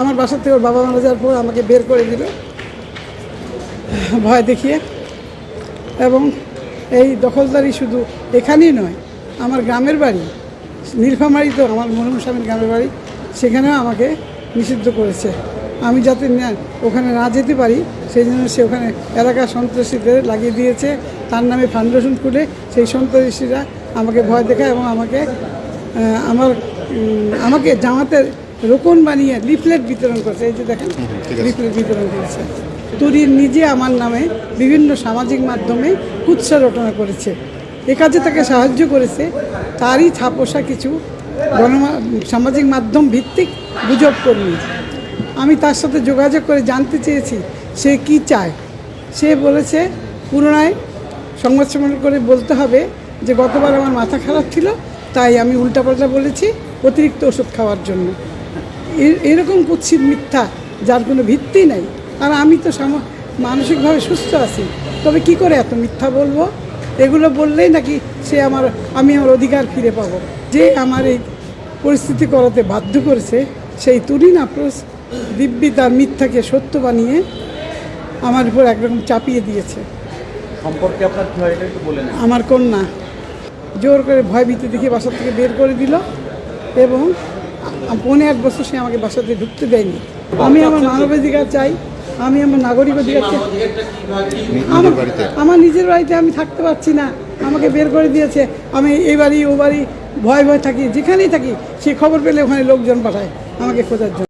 আমার বাসা থেকে ওর বাবা মারা যাওয়ার পর আমাকে বের করে দিল। ভয় দেখিয়ে। এবং এই দখলদারি শুধু এখানেই নয়, আমার গ্রামের বাড়ি, নীলফামারি তো আমার মরহুম স্বামীর গ্রামের বাড়ি, সেখানেও আমাকে নিষিদ্ধ করেছে। আমি যাতে ওখানে না যেতে পারি, সেই জন্য সে ওখানে এলাকার সন্ত্রাসীদের লাগিয়ে দিয়েছে। তার নামে ফাউন্ডেশন খুলে সেই সন্ত্রাসীরা আমাকে ভয় দেখায় এবং আমাকে আমার আমাকে জামাতের রোকন বানিয়ে লিফলেট বিতরণ করেছে এই যে দেখেন লিফলেট বিতরণ করেছে। তুরির নিজে আমার নামে বিভিন্ন সামাজিক মাধ্যমে কুৎসা রটনা করেছে। এ কাজে তাকে সাহায্য করেছে। তারই ছাপোষা কিছু গণমা সামাজিক মাধ্যম ভিত্তিক গুজব কর্মী। আমি তার সাথে যোগাযোগ করে জানতে চেয়েছি সে কি চায়? সে বলেছে পুনরায় সংবাদ সম্মেলন করে বলতে হবে যে গতবার আমার মাথা খারাপ ছিল তাই আমি উল্টাপাল্টা বলেছি অতিরিক্ত ওষুধ খাওয়ার জন্য। এরকম কুৎসিত মিথ্যা যার কোনো ভিত্তি নাই। আর আমি তো সাম- মানসিকভাবে সুস্থ আছি। তবে কি করে এত মিথ্যা বলব? এগুলো বললেই নাকি সে আমার আমি আমার অধিকার ফিরে পাবো। যে আমার এই পরিস্থিতি করাতে বাধ্য করেছে সেই তুরিন আপ্রোচ দিব্যি তার মিথ্যাকে সত্য বানিয়ে আমার উপর একরকম চাপিয়ে দিয়েছে। সম্পর্কে আপনার আমার কন্যা জোর করে ভয় ভীতি দেখে বাসা থেকে বের করে দিল এবং পৌনে এক বছর সে আমাকে বাসাতে ঢুকতে দেয়নি। আমি আমার মানবাধিকার চাই আমি আমার নাগরিক অধিকার চাই আমার আমার নিজের বাড়িতে আমি থাকতে পারছি না। আমাকে বের করে দিয়েছে। আমি এই বাড়ি ও বাড়ি ভয় ভয় থাকি যেখানেই থাকি সে খবর পেলে ওখানে লোকজন পাঠায় আমাকে খোঁজার জন্য।